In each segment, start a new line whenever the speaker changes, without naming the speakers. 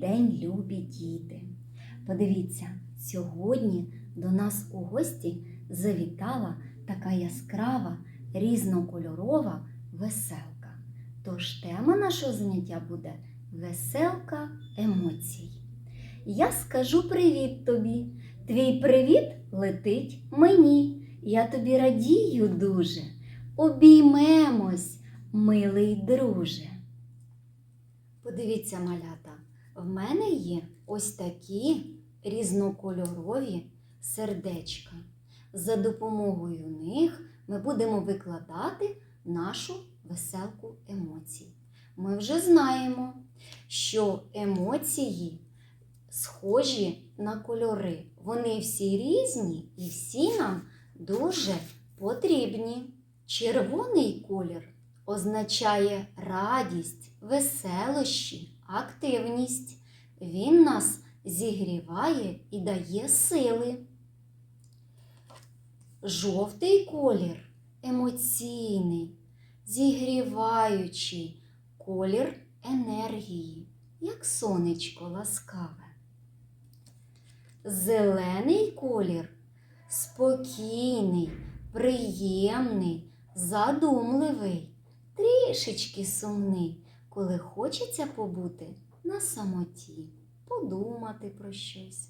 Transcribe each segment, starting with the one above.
день, любі діти! Подивіться, сьогодні до нас у гості завітала така яскрава, різнокольорова веселка. Тож тема нашого заняття буде веселка емоцій. Я скажу привіт тобі. Твій привіт летить мені. Я тобі радію дуже. Обіймемось, милий друже. Подивіться, малята, в мене є ось такі різнокольорові сердечка. За допомогою них ми будемо викладати нашу веселку емоцій. Ми вже знаємо, що емоції схожі на кольори. Вони всі різні і всі нам дуже потрібні. Червоний колір означає радість, веселощі, активність. Він нас зігріває і дає сили. Жовтий колір емоційний, зігріваючий колір енергії, як сонечко ласкаве. Зелений колір спокійний, приємний, задумливий, трішечки сумний, коли хочеться побути на самоті, подумати про щось.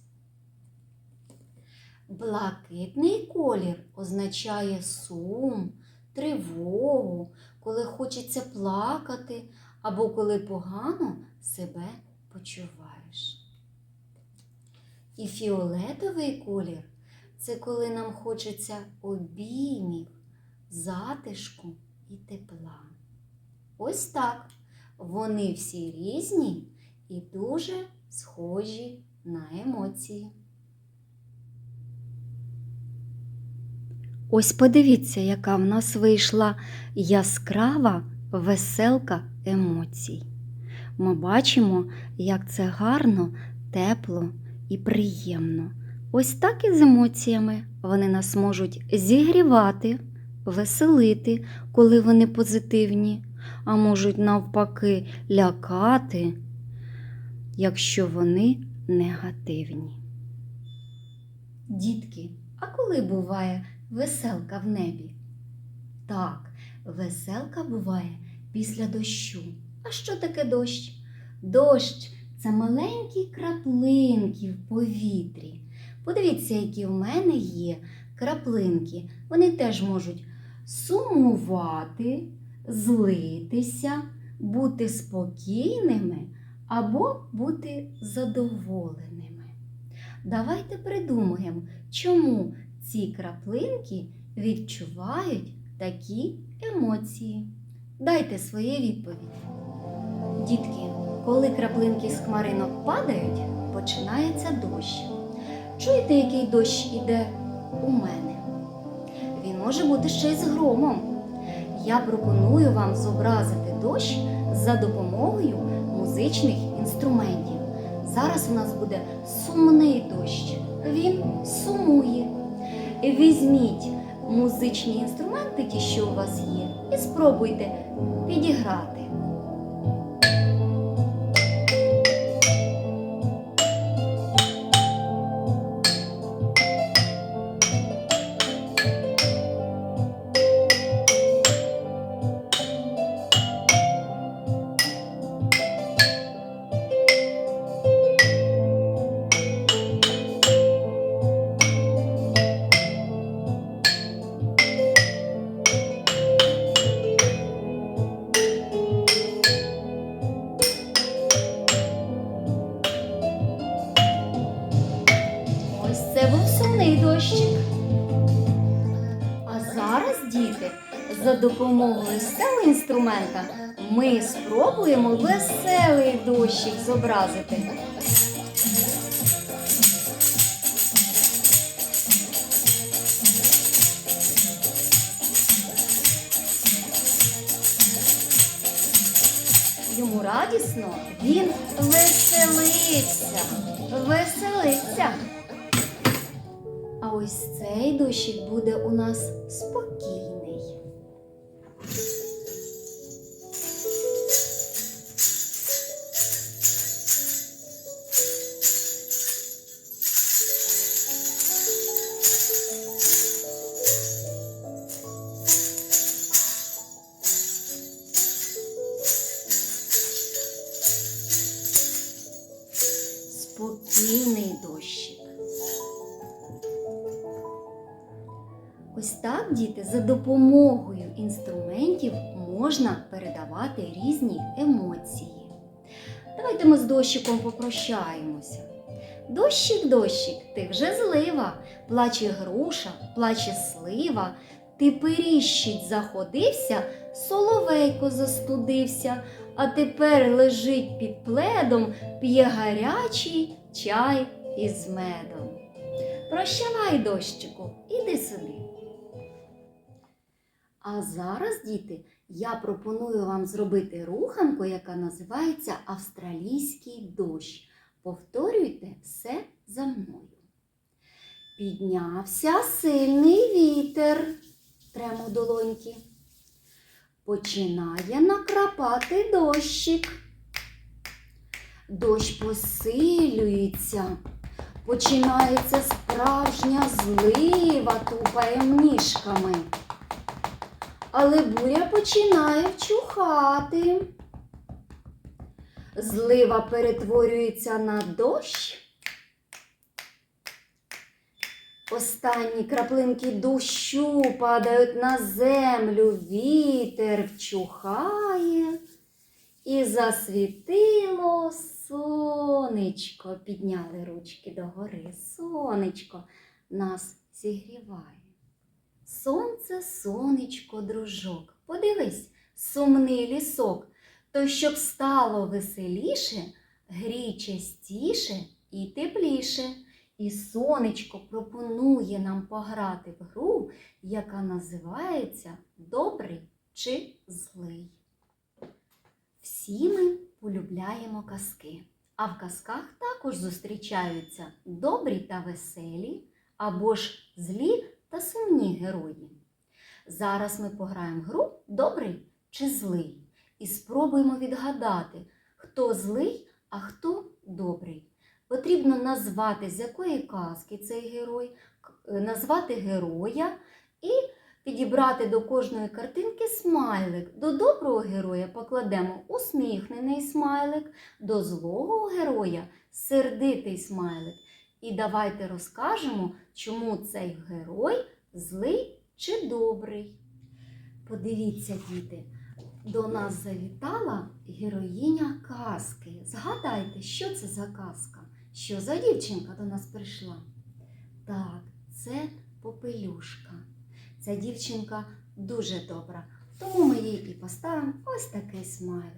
Блакитний колір означає сум, тривогу, коли хочеться плакати або коли погано себе почуваєш. І фіолетовий колір це коли нам хочеться обіймів, затишку і тепла. Ось так. Вони всі різні і дуже схожі на емоції. Ось подивіться, яка в нас вийшла яскрава веселка емоцій. Ми бачимо, як це гарно, тепло і приємно. Ось так і з емоціями вони нас можуть зігрівати, веселити, коли вони позитивні, а можуть навпаки лякати, якщо вони негативні. Дітки, а коли буває веселка в небі? Так, веселка буває після дощу. А що таке дощ? Дощ це маленькі краплинки в повітрі. Подивіться, які в мене є краплинки. Вони теж можуть сумувати, злитися, бути спокійними або бути задоволеними. Давайте придумаємо, чому ці краплинки відчувають такі емоції. Дайте свої відповіді. Дітки, коли краплинки з хмаринок падають, починається дощ. Чуєте, який дощ іде у мене? Він може бути ще й з громом. Я пропоную вам зобразити дощ за допомогою музичних інструментів. Зараз у нас буде сумний дощ. Він сумує. Візьміть музичні інструменти, ті, що у вас є, і спробуйте підіграти. За допомогою цього інструмента ми спробуємо веселий дощик зобразити. Йому радісно, він веселиться, веселиться. А ось цей дощик буде у нас спокійний. Ось діти, за допомогою інструментів можна передавати різні емоції. Давайте ми з дощиком попрощаємося. Дощик, дощик, ти вже злива, плаче груша, плаче слива, ти періщить заходився, соловейко застудився, а тепер лежить під пледом, п'є гарячий чай із медом. Прощавай, дощику, іди собі. А зараз, діти, я пропоную вам зробити руханку, яка називається Австралійський дощ. Повторюйте все за мною. Піднявся сильний вітер, тремо долоньки. Починає накрапати дощик. Дощ посилюється. Починається справжня злива, тупає ніжками. Але буря починає вчухати. Злива перетворюється на дощ. Останні краплинки дощу падають на землю, вітер вчухає. І засвітило сонечко. Підняли ручки догори. Сонечко нас зігріває. Сонце, сонечко, дружок. Подивись, сумний лісок. То щоб стало веселіше, грій частіше і тепліше. І сонечко пропонує нам пограти в гру, яка називається Добрий чи злий. Всі ми полюбляємо казки, а в казках також зустрічаються добрі та веселі, або ж злі сумні герої. Зараз ми пограємо гру Добрий чи злий і спробуємо відгадати, хто злий, а хто добрий. Потрібно назвати, з якої казки цей герой, е, назвати героя і підібрати до кожної картинки смайлик. До доброго героя покладемо усміхнений смайлик, до злого героя сердитий смайлик. І давайте розкажемо, чому цей герой злий чи добрий. Подивіться, діти, до нас завітала героїня казки. Згадайте, що це за казка? Що за дівчинка до нас прийшла? Так, це попелюшка. Ця дівчинка дуже добра, тому ми їй і поставимо ось такий смайлик.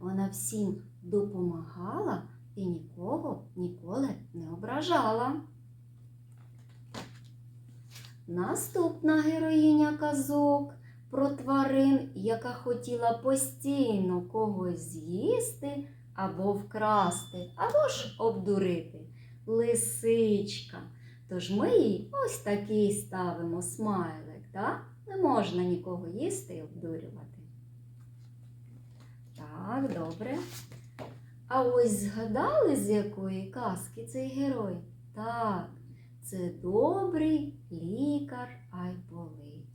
Вона всім допомагала і нікого ніколи не ображала. Наступна героїня казок про тварин, яка хотіла постійно когось з'їсти або вкрасти, або ж обдурити. Лисичка. Тож ми їй ось такий ставимо смайлик, так? Не можна нікого їсти і обдурювати. Так, добре. А ось згадали, з якої казки цей герой? Так, це добрий лікар Айполить.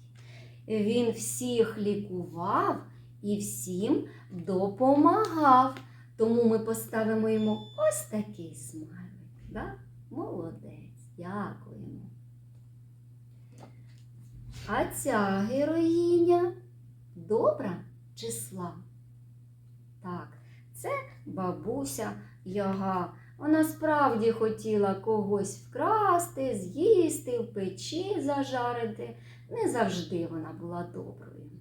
Він всіх лікував і всім допомагав. Тому ми поставимо йому ось такий смайлик. Да? Молодець, дякуємо. А ця героїня добра чи зла? Так, це бабуся Яга. Вона справді хотіла когось вкрасти, з'їсти, в печі зажарити. Не завжди вона була доброю.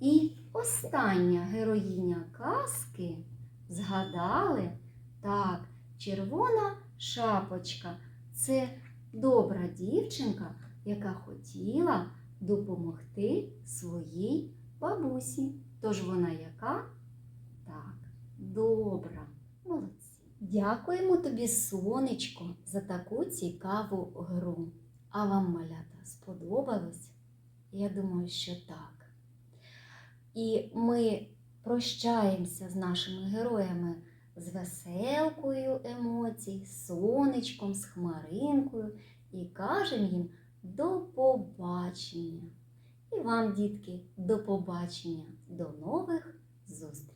І остання героїня казки згадали, так, червона шапочка це добра дівчинка, яка хотіла допомогти своїй бабусі. Тож вона яка? Добра. Молодці. Дякуємо тобі, сонечко, за таку цікаву гру. А вам, малята, сподобалось? Я думаю, що так. І ми прощаємося з нашими героями з веселкою емоцій, сонечком, з хмаринкою і кажемо їм до побачення. І вам, дітки, до побачення, до нових зустрічей!